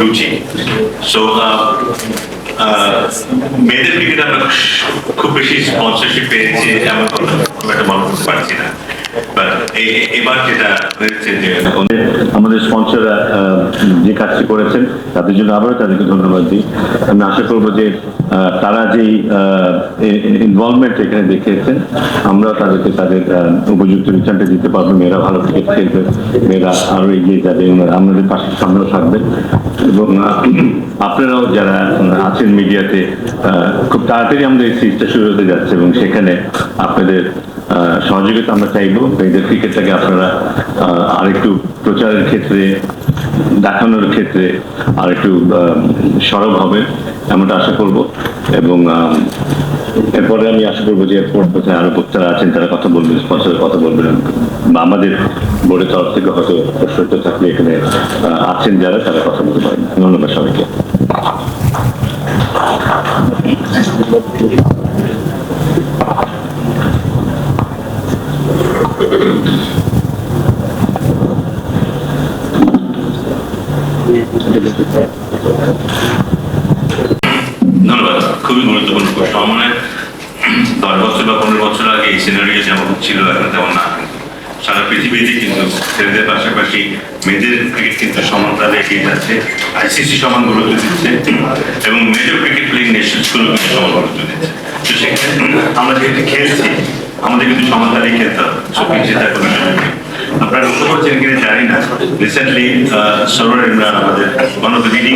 রুচি সো মেয়েদের ক্রিকেট আমরা খুব বেশি স্পন্সরশিপ পেয়েছি এমন কথা একটা মনে করতে পারছি না। এবার যেটা হয়েছে যে আমাদের স্পন্সররা যে কাজটি করেছেন, তাদের জন্য আবারও তাদেরকে ধন্যবাদ দিই। আমি আশা করব যে তারা যেই ইনভলভমেন্ট এখানে দেখিয়েছেন, আমরাও তাদেরকে তাদের উপযুক্ত রিটার্নটা দিতে পারব। মেয়েরা ভালো ক্রিকেট খেলবে, মেয়েরা আরও এগিয়ে যাবে, ওনারা আমাদের পাশে সামনেও থাকবেন। এবং আপনারাও যারা আছেন মিডিয়াতে খুব তাড়াতাড়ি আমাদের এই সিরিজটা শুরু হতে যাচ্ছে এবং সেখানে আপনাদের সহযোগিতা আমরা চাইব। মেয়েদের ক্রিকেটটাকে আপনারা আহ, আরেকটু প্রচারের ক্ষেত্রে দেখানোর ক্ষেত্রে আর একটু সরব হবে এমনটা আশা করব। এবং এরপরে আমি আশা করব যে কোথায় আরও বক্তারা আছেন তারা কথা বলবেন স্পন্সরের কথা বলবেন। বা আমাদের বোর্ডের তরফ থেকে হয়তো প্রশ্ন থাকলে এখানে আছেন যারা তারা কথা বলতে পারেন। ধন্যবাদ সবাইকে। ধন্যবাদ। খুবই গুরুত্বপূর্ণ প্রশ্ন। মনে দশ বছর বা পনেরো বছর আগে এই সিনারিও যেমন ছিল, এখন তেমন না। সারা পৃথিবীতে কিন্তু ছেলেদের পাশাপাশি মেয়েদের ক্রিকেট কিন্তু সমানতালে এগিয়ে যাচ্ছে। আইসিসি সমান গুরুত্ব দিচ্ছে এবং মেজর ক্রিকেট প্লেইং নেশনসগুলো কিন্তু সমান গুরুত্ব দিচ্ছে। তো সেখানে আমরা যেহেতু খেলছি আমাদের কিন্তু সমানতালেই খেলতে হবে সেটা কোনো সময় নেই। আপনারা লক্ষ্য করছেন কিনা জানি না রিসেন্টলি সরোর ইমরান আমাদের ওয়ান অফ দ্য লিডিং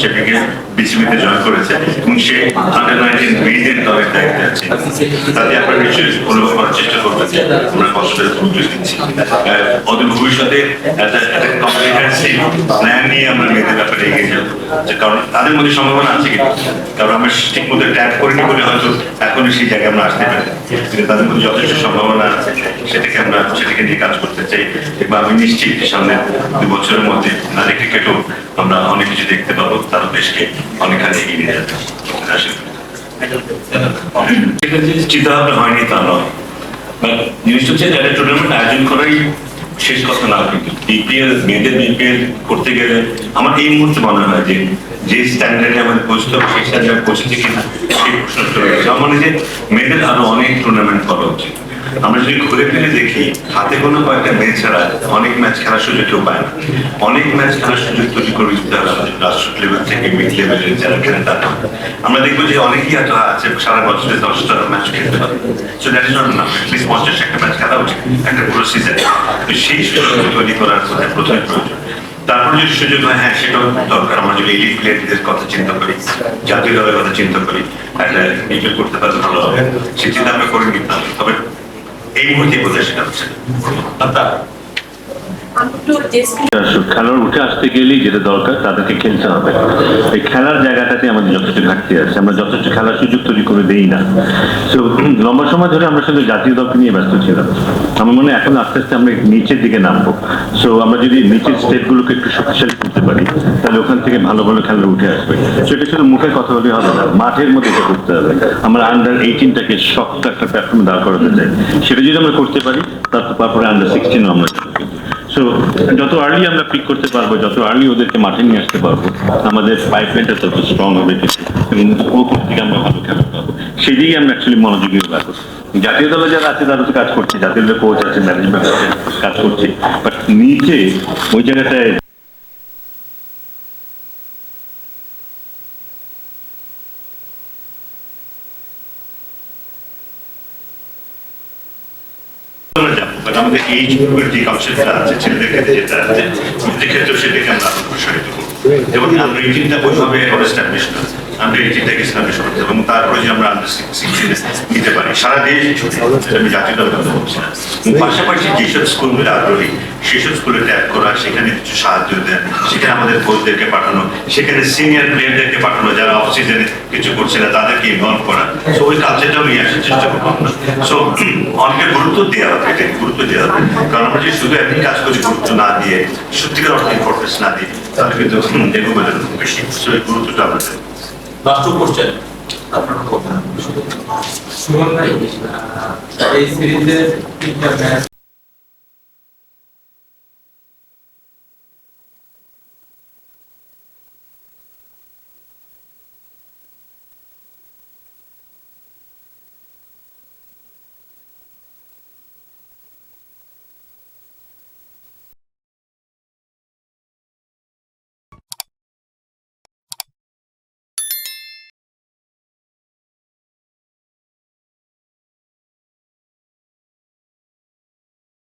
সেটাকে বিসিবিতে জয়েন করেছে, এবং সে আন্ডার নাইনটিন মেয়েদের দলের দায়িত্বে আছে। তাতে আপনারা নিশ্চয়ই অনুভব করার চেষ্টা করবেন যে আমরা কষ্টের গুরুত্ব দিচ্ছি অদূর ভবিষ্যতে কম্প্রিহেন্সিভ প্ল্যান নিয়ে আমরা মেয়েদের ব্যাপারে এগিয়ে যাব। কারণ তাদের মধ্যে সম্ভাবনা আছে কিন্তু। কারণ আমরা ঠিক মতো ট্যাগ করিনি বলে হয়তো এখনও সেই জায়গায় আমরা আসতে পারি তাদের মধ্যে যথেষ্ট সম্ভাবনা আছে। সেটাকে আমরা, সেটাকে নিয়ে কাজ করতে চাই। এবং আমি নিশ্চিত সামনে দু বছরের মধ্যে নারী ক্রিকেটও আমরা অনেক কিছু দেখতে পাবো, তারা দেশকে অনেকখানি এগিয়ে নিয়ে যাবে শেষ কথা না, কিন্তু বিপিএল মেয়েদের করতে গেলে আমার এই মুহূর্তে যে কিনা মেয়েদের আরও অনেক টুর্নামেন্ট করা উচিত। আমরা যদি ঘুরে ফিরে দেখি, হাতে কোনো কয়েকটা ম্যাচ ছাড়া অনেক ম্যাচ খেলার সুযোগ কেউ পায় না। অনেক ম্যাচ খেলার সুযোগ তৈরি করে দিতে হবে আমাদের রাষ্ট্র লেভেল থেকে মিড লেভেলের যারা খেলে তারা আমরা দেখব যে অনেকেই হয়তো আছে সারা বছরে দশটা ম্যাচ খেলতে পারে। সো দ্যাট ইজ না প্লিজ একটা ম্যাচ খেলা উচিত, একটা পুরো সেই সুযোগ তৈরি করার প্রথমে প্রয়োজন। তারপর যদি সুযোগ হয় হ্যাঁ সেটাও দরকার। আমরা যদি এলিট প্লেয়ারদের কথা চিন্তা করি, জাতীয় দলের কথা চিন্তা করি, একটা করতে পারলে ভালো হবে। সে চিন্তা আমরা করে নিতে হবে তবে এই মুহূর্তে বোধহয় সেটা হচ্ছে না। তা আসুক। খেলোয়াড় উঠে আসতে গেলেই যেটা দরকার, তাদেরকে খেলতে হবে। এই খেলার জায়গাটাতে আমাদের যথেষ্ট ঘাটতি আছে। আমরা যথেষ্ট খেলার সুযোগ তৈরি করে দেই না। তো লম্বা সময় ধরে আমরা শুধু জাতীয় দলকে নিয়ে ব্যস্ত ছিলাম। আমার মনে এখন আস্তে আস্তে আমরা নিচের দিকে নামবো। সো আমরা যদি নিচের স্টেটগুলোকে একটু শক্তিশালী করতে পারি, তাহলে ওখান থেকে ভালো ভালো খেলোয়াড় উঠে আসবে। সেটা শুধু মুখের কথা হলে হবে না, মাঠের মধ্যে এটা করতে হবে। আমরা আন্ডার এইটিনটাকে শক্ত একটা প্ল্যাটফর্মে দাঁড় করাতে চাই। সেটা যদি আমরা করতে পারি, তারপরে আন্ডার সিক্সটিনও আমরা সো যত আর্লি আমরা পিক করতে পারব, যত আর্লি ওদেরকে মাঠে নিয়ে আসতে পারব, আমাদের পাইপলাইনটা তত স্ট্রং হবে এবং ওপর থেকে আমরা ভালো খেলা পাবো সেদিকে আমরা অ্যাকচুয়ালি মনোযোগী রাখব জাতীয় দলে যারা আছে, তারা তো কাজ করছে, জাতীয় দলের কোচ আছে ম্যানেজমেন্ট আছে, কাজ করছে। বাট নিচে ওই জায়গাটায় বাট আমাদের এই গ্রুপের যে কনসেপ্টটা আছে ছেলেদের ক্ষেত্রে যেটা আছে মেয়েদের ক্ষেত্রেও সেটাকে আমরা প্রসারিত করব। এবং আমরা এই চিন্তা ওইভাবে এস্টাবলিশ করি এস্টাবলিশ করতে হবে এবং তারপরে যে আমরা নিতে পারি সারা দেশ আমি জাতীয় দলের কথা বলছি না পাশাপাশি যেসব স্কুলগুলো আগ্রহী সেসব স্কুলে ট্যাগ করা সেখানে কিছু সাহায্য দেয় সেখানে আমাদের কোচদেরকে পাঠানো সেখানে সিনিয়র প্লেয়ারদেরকে পাঠানো যারা অফ সিজনে কিছু করছে না তাদেরকে ইনভলভ করা। সো ওই কালচারটাও নিয়ে আসার চেষ্টা করব আমরা। সো অনেকটা গুরুত্ব দেওয়া হবে এটাকে গুরুত্ব দেওয়া হবে। কারণ আমরা যদি শুধু একই কাজ করি গুরুত্ব না দিয়ে সত্যিকার অর্থে ইম্পর্টেন্স না দিই তাহলে কিন্তু এগুলো বেশি সো এই গুরুত্বটা আমরা লাস্ট কোশ্চেন আপনার কথা। এই সিরিজে তিনটা ম্যাচ